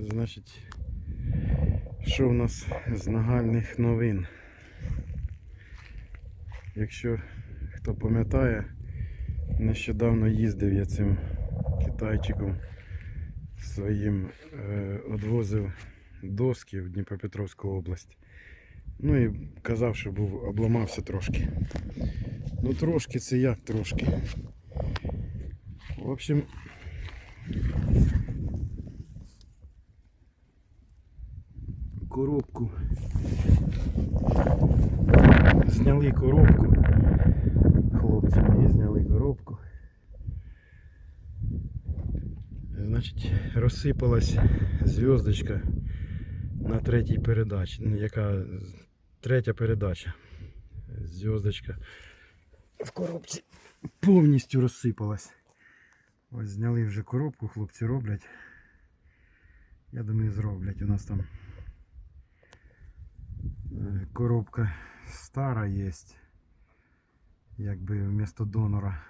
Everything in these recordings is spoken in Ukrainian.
Значить, що в нас з нагальних новин? Якщо хто пам'ятає, нещодавно їздив я цим китайчиком своїм, е, одвозив доски в Дніпропетровську область. Ну і казав, що був обламався трошки. Ну трошки це як трошки. В общем, коробку. Зняли коробку. Хлопці мої зняли коробку. Значить, розсипалась зв'язочка на третій передачі. Ну, Яка третя передача. Зв'язочка в коробці повністю розсипалась. Ось зняли вже коробку, хлопці роблять. Я думаю, зроблять. У нас там коробка стара є. Якби вмісто донора.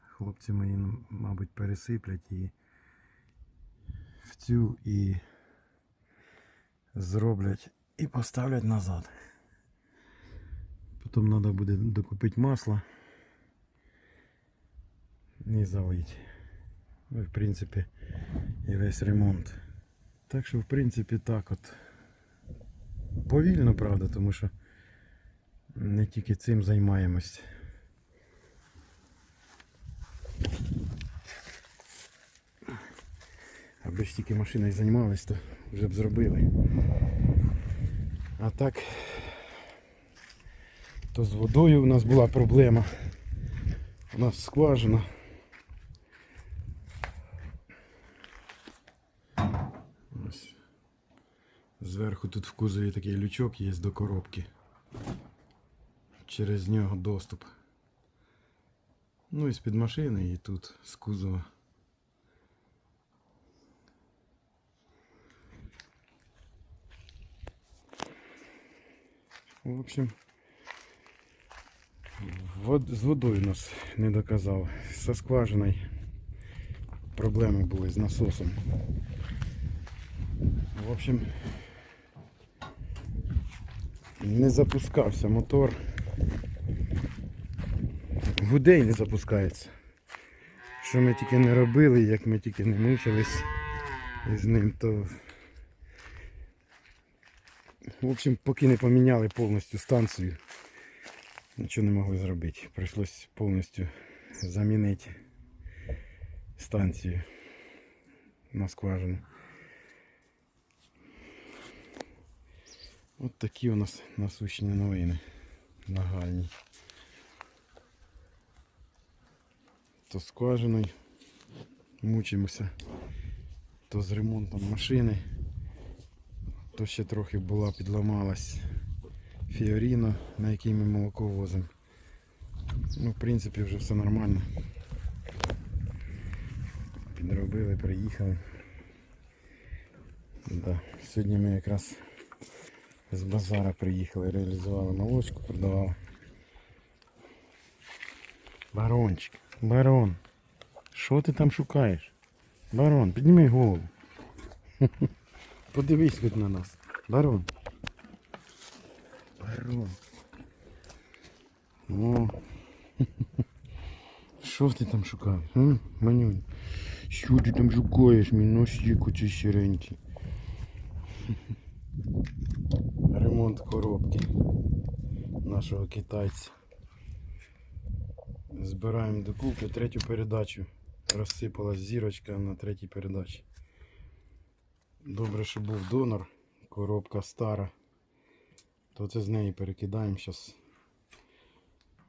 Хлопці ну, мабуть, пересиплять і в цю і зроблять і поставлять назад. Потім треба буде докупити масло і залити. Ну, в принципі, і весь ремонт. Так що, в принципі, так от. Повільно, правда, тому що не тільки цим займаємось. Аби ж тільки машиною займались, то вже б зробили. А так, то з водою у нас була проблема. У нас скважина. Ось. Зверху тут в кузові такий лючок є до коробки. Через нього доступ. Ну і з-під машини і тут з кузова. В общем, вод, з водою нас не доказав. Со скважиною проблеми були з насосом. В общем, не запускався мотор. Гудей не запускається. Що ми тільки не робили, як ми тільки не мучились з ним, то в общем, поки не поміняли повністю станцію, нічого не могли зробити. Прийшлось повністю замінити станцію на скважину. От такі у нас насущні новини нагальні. То з скважиною мучимося, то з ремонтом машини, то ще трохи була підламалась Фіоріно, на якій ми молоко возимо. Ну, в принципі, вже все нормально. Підробили, приїхали. Да. Сьогодні ми якраз з базара приїхали, реалізували молочку, продавали. Барончик, барон. Що ти там шукаєш? Барон, підніми голову. Подивись хоч на нас. Барон. Барон. О. Що ти там шукаєш? Манюнь. Що ти там шукаєш? Мій носик оцей сіренький. Ремонт коробки нашого китайця. Збираємо докупи третю передачу. Розсипалась зірочка на третій передачі. Добре, що був донор, коробка стара. То це з неї перекидаємо зараз.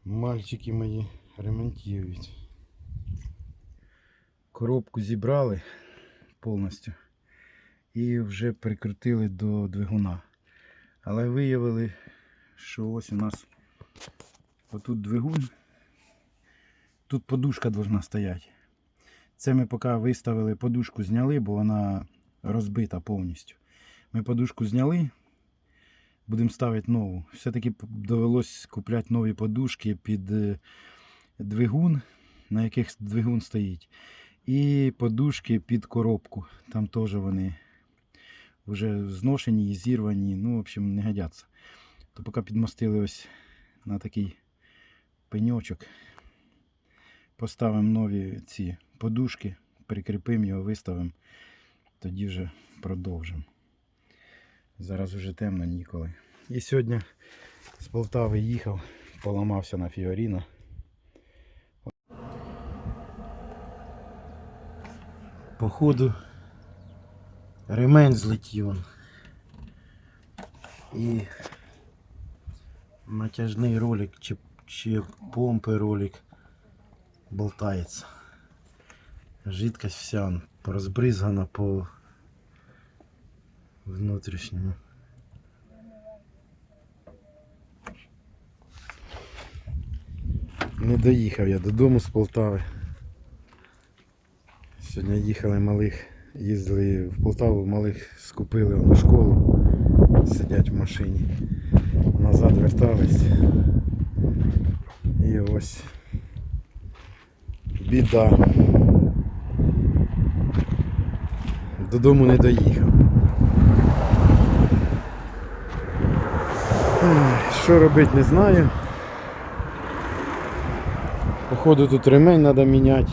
Мальчики мої ремонтують. Коробку зібрали повністю і вже прикрутили до двигуна. Але виявили, що ось у нас отут двигун, тут подушка повинна стояти. Це ми поки виставили подушку, зняли, бо вона розбита повністю. Ми подушку зняли, будемо ставити нову. Все-таки довелось купляти нові подушки під е, двигун на яких двигун стоїть. І подушки під коробку. Там теж вони вже зношені зірвані. Ну, в общем, не годяться. То поки підмостили ось на такий пеньочок. Поставимо нові ці подушки, прикріпимо його, виставимо. Тоді вже продовжимо. Зараз вже темно ніколи. І сьогодні з Полтави їхав, поламався на Фіоріно. Походу ремень злетів. І натяжний ролик чи, чи помпи ролик болтається. Жидкость вся розбризгана по внутрішньому. Не доїхав я додому з Полтави. Сьогодні їхали малих, їздили в Полтаву, малих скупили на школу, сидять в машині. Назад вертались. І ось біда. Додому не доїхав. Що робити, не знаю. Походу тут ремень треба міняти.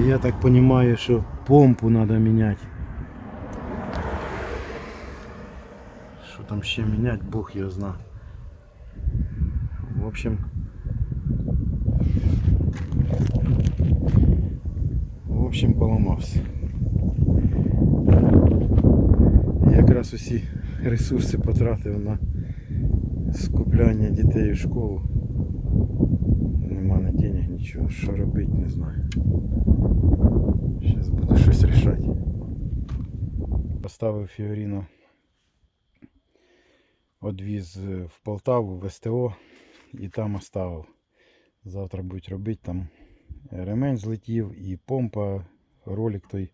І я так розумію, що помпу треба міняти. Що там ще міняти, Бог його зна. В общем. В общем, поламався. Якраз усі ресурси потратив на скупляння дітей в школу. Нема ні денег, нічого. Що робити, не знаю. Зараз буду щось рішати. Поставив Фіоріно. Одвіз в Полтаву, в СТО і там оставив. Завтра будуть робити там ремень злетів і помпа, ролик той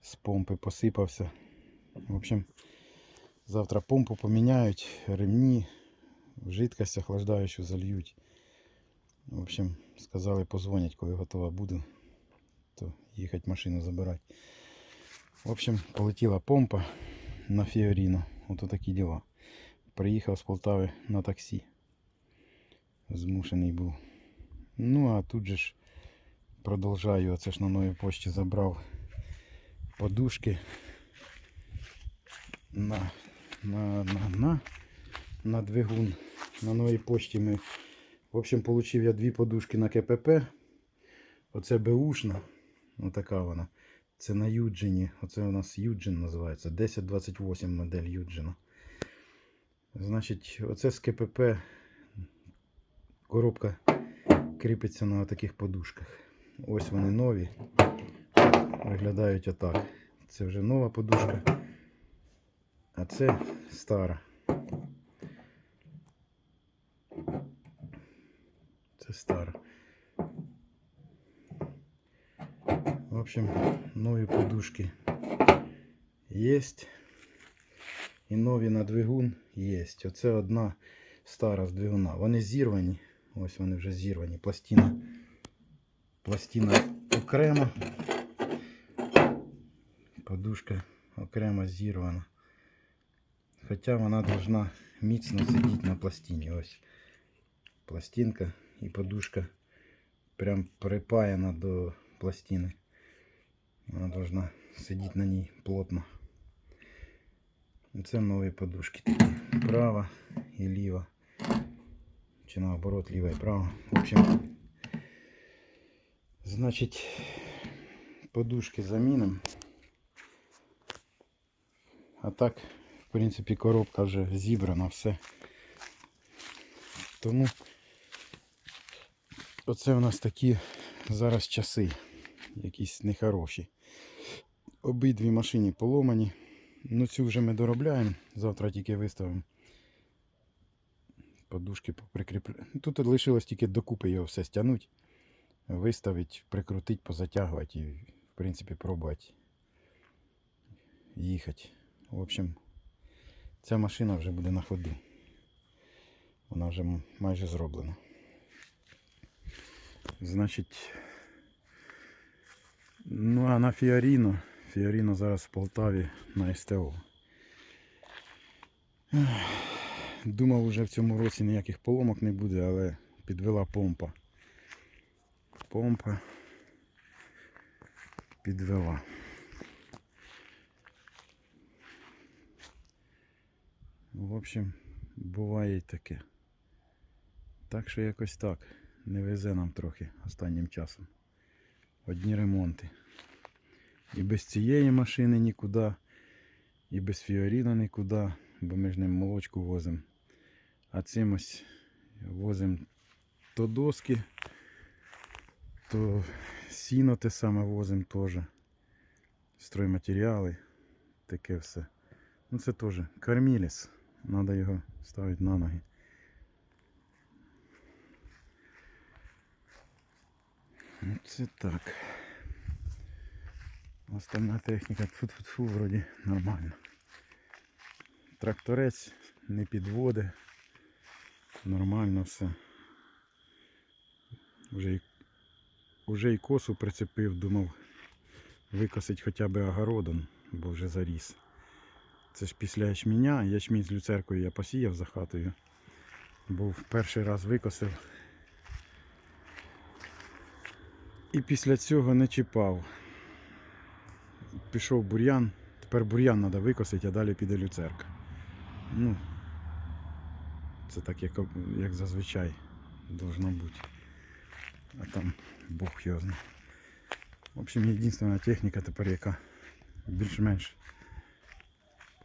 з помпи посипався. В общем, завтра помпу поміняють, ремні, жидкость охлаждаючу зальють. В общем, сказали, позвонять, коли готова буду, їхати машину забирати. В общем, полетіла помпа на Фіоріно. Ото такі діла. Приїхав з Полтави на таксі. Змушений був. Ну а тут же ж продовжаю, оце ж на новій пошті забрав подушки на, на, на, на, на двигун. На новій пошті ми. В общем, получив я дві подушки на КПП. Оце Бушна. Отака вона. Це на Юджині. Оце у нас Юджин називається. 1028 модель Юджина. Значить, оце з КПП коробка кріпиться на таких подушках. Ось вони нові. Виглядають отак. Це вже нова подушка. А це стара. Це стара. В общем, нові подушки є. І нові на двигун є. Оце одна стара з двигуна. Вони зірвані. Ось вони вже зірвані. Пластина. Пластина окремо. Подушка окремо зірвана. Хоча вона должна міцно сидіти на пластині. Ось пластинка і подушка прям припаяна до пластини. Вона должна сидіти на ній плотно. Це нові подушки такі. Права і ліва. Чи наоборот, ліва і права. В общем, значить, подушки замінимо. А так, в принципі, коробка вже зібрана, все. Тому оце у нас такі зараз часи, якісь нехороші. Обидві машини поломані. Ну цю вже ми доробляємо, завтра тільки виставимо. Подушки прикріпляємо. Тут лишилось тільки докупи його все стягнути, виставити, прикрутити, позатягувати і в принципі пробувати їхати. В общем, ця машина вже буде на ходу. Вона вже майже зроблена. Значить. Ну а на Фіоріно. Фіоріно зараз в Полтаві на СТО. Думав, уже в цьому році ніяких поломок не буде, але підвела помпа. Помпа підвела. В общем, буває й таке. Так що якось так. Не везе нам трохи останнім часом. Одні ремонти. І без цієї машини нікуди, і без Фіоріна нікуди, бо ми ж ним молочку возимо. А цим ось возимо то доски, то сіно те саме возимо теж. Стройматеріали, таке все. Ну це теж корміліс. Треба його ставити на ноги. Ну це так. Остальна техніка тфу-тфу-тфу, вроді нормально. Тракторець не підводить. Нормально все. Вже і, вже і косу прицепив, думав викосить хоча б огородом, бо вже заріс. Це ж після ячменя, ячмінь з люцеркою я посіяв за хатою. Був перший раз викосив. І після цього не чіпав. Пішов бур'ян. Тепер бур'ян треба викосити, а далі піде люцерка. Ну, це так, як, як зазвичай должно бути. А там Бог його знає. В общем, єдина техніка тепер, яка більш-менш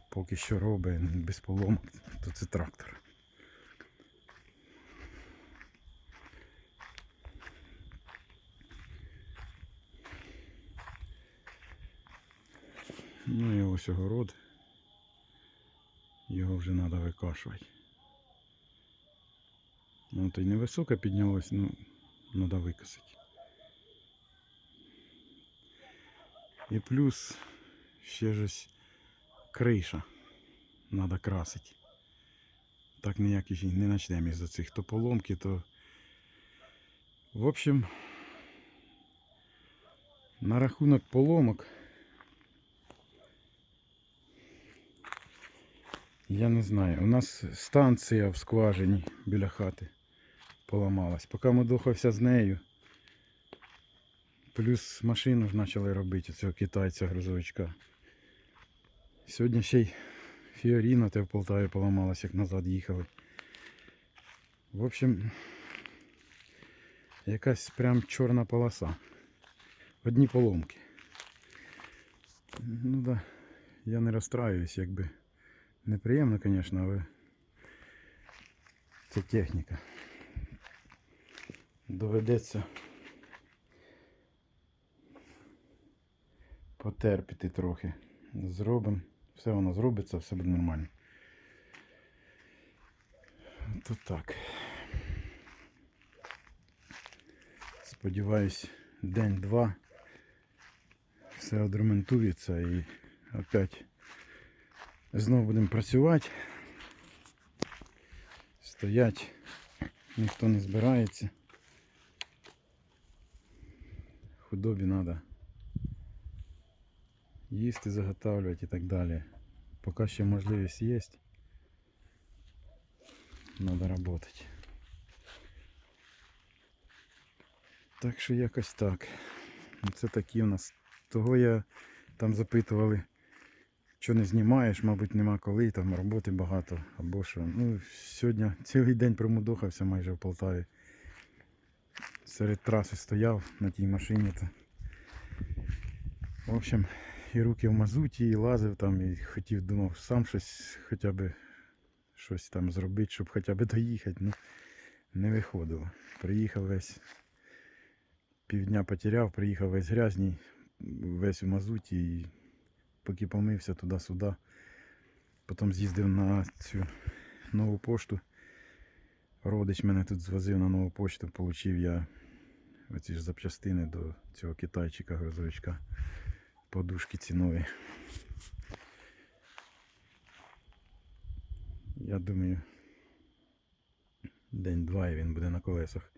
поки що робить без поломок, то це трактор. Ну і ось огород. Його вже треба викашувати. Ну то й невисоко піднялось, ну треба викосити. І плюс ще ж ось криша треба красити. Так ніяк і не почнемо із-за цих то поломки, то. В общем, на рахунок поломок. Я не знаю. У нас станція в скважині біля хати поламалась. Поки мудохався з нею. Плюс машину ж почали робити цього китайця грузовичка. Сьогодні ще й Фіоріна те в Полтаві поламалась, як назад їхали. В общем, якась прям чорна полоса. Одні поломки. Ну да, я не розстраюсь, якби. Неприємно, звісно, але це техніка. Доведеться потерпіти трохи. Зробимо. Все воно зробиться, все буде нормально. То так. Сподіваюсь, день-два все одремонтується і опять Знову будемо працювати. Стоять, ніхто не збирається. Худобі треба їсти, заготавлювати і так далі. Поки ще можливість є. Треба працювати. Так що якось так. Це такі у нас. Того я там запитували що не знімаєш, мабуть, нема коли, там роботи багато або що. Ну, Сьогодні цілий день промудохався майже в Полтаві. Серед траси стояв на тій машині. То. В общем, і руки в мазуті, і лазив там, і хотів, думав, сам щось хоча б щось там зробити, щоб хоча б доїхати. Ну, не виходило. Приїхав весь півдня потеряв, приїхав весь грязній, весь в мазуті. І поки помився туди-сюди. Потім з'їздив на цю нову пошту. Родич мене тут звозив на нову пошту, отримав я оці ж запчастини до цього китайчика грузовичка. Подушки цінові. Я думаю, день-два і він буде на колесах.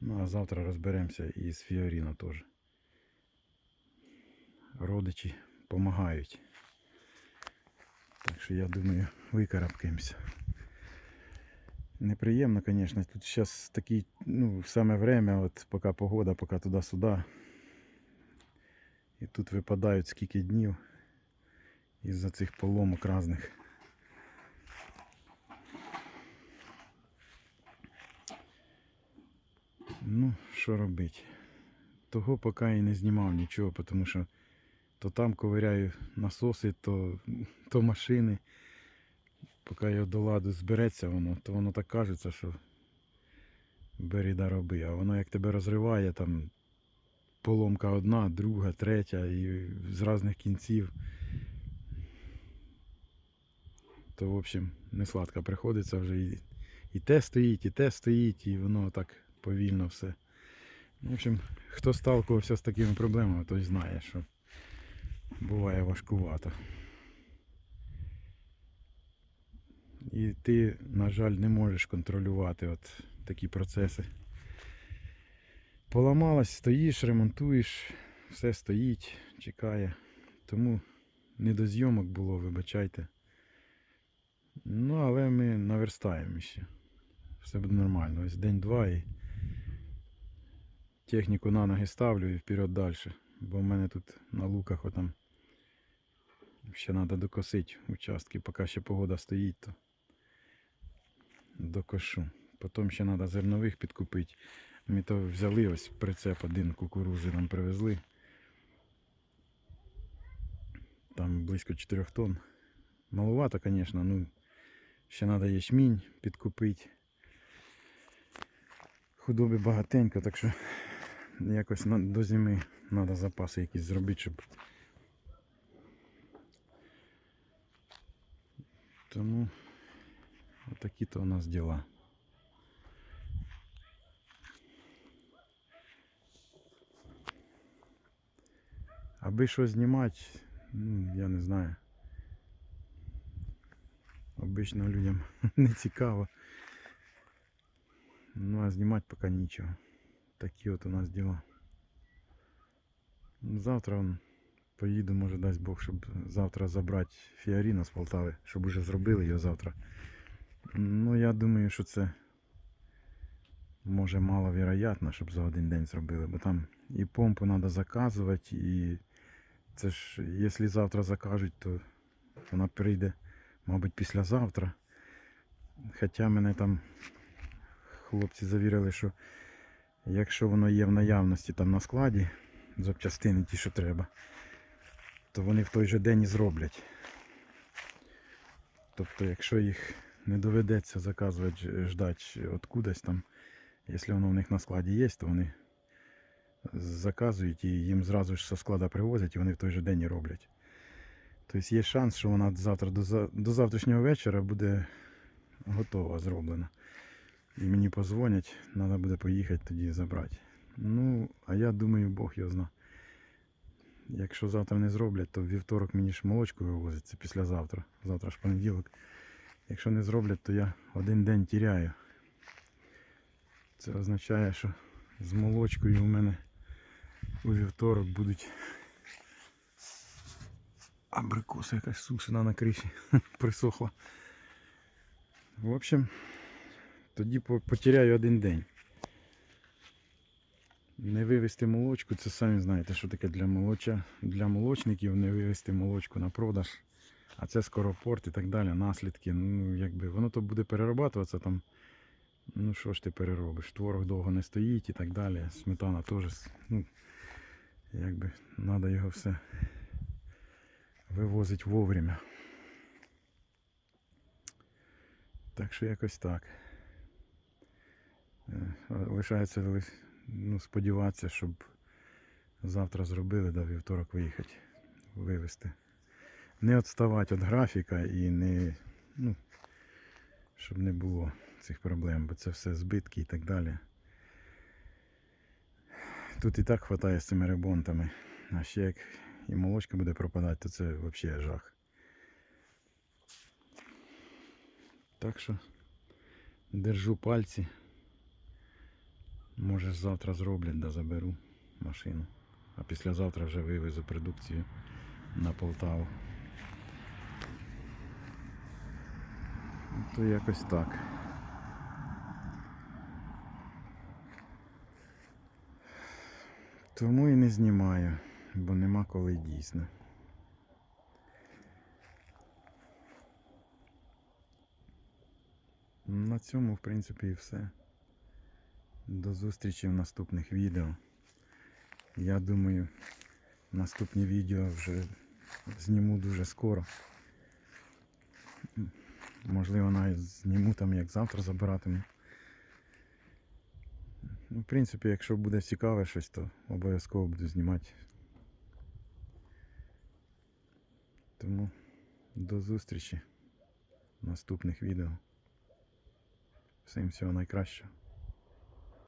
Ну, а завтра розберемося і з Фіоріно теж. Родичі допомагають. Так що я думаю, викарабкаємося. Неприємно, звісно. Тут зараз такий, ну, саме время, от поки погода, поки туди-сюди. І тут випадають скільки днів із-за цих поломок різних. Ну, що робити? Того поки і не знімав нічого, тому що то там ковиряю насоси, то, то машини. Поки його до ладу збереться воно, то воно так кажеться, що бери да роби. А воно як тебе розриває, там поломка одна, друга, третя і з різних кінців. То, в общем, не сладко приходиться вже і, і те стоїть, і те стоїть, і воно так повільно все. В общем, хто сталкувався з такими проблемами, той знає, що буває важкувато. І ти, на жаль, не можеш контролювати от такі процеси. Поламалась, стоїш, ремонтуєш, все стоїть, чекає. Тому не до зйомок було, вибачайте. Ну, але ми наверстаємо ще. Все буде нормально. Ось день-два і техніку на ноги ставлю і вперед далі. Бо в мене тут на луках отам ще треба докосити участки, поки ще погода стоїть, то докошу. Потім ще треба зернових підкупити. Ми то взяли ось прицеп один кукурузи нам привезли. Там близько 4 тонн. Маловато, звісно, ну ще треба ячмінь підкупити. Худоби багатенько, так що якось до зими треба запаси якісь зробити, щоб. Тому отакі то у нас діла. Аби що знімати, ну, я не знаю. Обично людям не цікаво. Ну а знімати поки нічого. Такі от у нас діла. Ну, Завтра он, поїду, може дасть Бог, щоб завтра забрати Фіоріно з Полтави, щоб уже зробили його завтра. Ну я думаю, що це може маловероятно, щоб за один день зробили, бо там і помпу треба заказувати, і це ж, якщо завтра закажуть, то вона прийде, мабуть, післязавтра. Хоча мене там хлопці завірили, що якщо воно є в наявності там на складі, запчастини ті, що треба, то вони в той же день і зроблять. Тобто, якщо їх не доведеться заказувати, ждати откудись там, якщо воно в них на складі є, то вони заказують і їм зразу ж зі складу привозять і вони в той же день і роблять. Тобто є шанс, що вона завтра до, за- до завтрашнього вечора буде готова, зроблена. І мені позвонять, треба буде поїхати тоді забрати. Ну, а я думаю, Бог його зна. Якщо завтра не зроблять, то вівторок мені ж молочку вивозять, це післязавтра. Завтра ж понеділок. Якщо не зроблять, то я один день тіряю. Це означає, що з молочкою у мене у вівторок будуть абрикоса якась сушена на криші присохла. В общем, тоді потеряю один день. Не вивезти молочку, це самі знаєте, що таке для молоча. Для молочників не вивезти молочку на продаж. А це скоропорт і так далі, наслідки. Ну, якби воно то буде перерабатуватися там. Ну що ж ти переробиш? Творог довго не стоїть і так далі. Сметана теж. Ну, якби треба його все вивозити вовремя. Так що якось так. Е, Лишається лиш- ну, сподіватися, щоб завтра зробили, до вівторок виїхати, вивезти. Не відставати від графіка і не, ну, щоб не було цих проблем, бо це все збитки і так далі. Тут і так вистачає з цими ремонтами. А ще як і молочка буде пропадати, то це взагалі жах. Так що держу пальці. Може завтра зроблять, да заберу машину. А післязавтра вже вивезу продукцію на Полтаву. То якось так. Тому і не знімаю, бо нема коли дійсно. На цьому, в принципі, і все. До зустрічі в наступних відео. Я думаю, наступні відео вже зніму дуже скоро. Можливо, навіть зніму там, як завтра забиратиму. Ну, в принципі, якщо буде цікаве щось, то обов'язково буду знімати. Тому до зустрічі в наступних відео. Всім всього найкращого.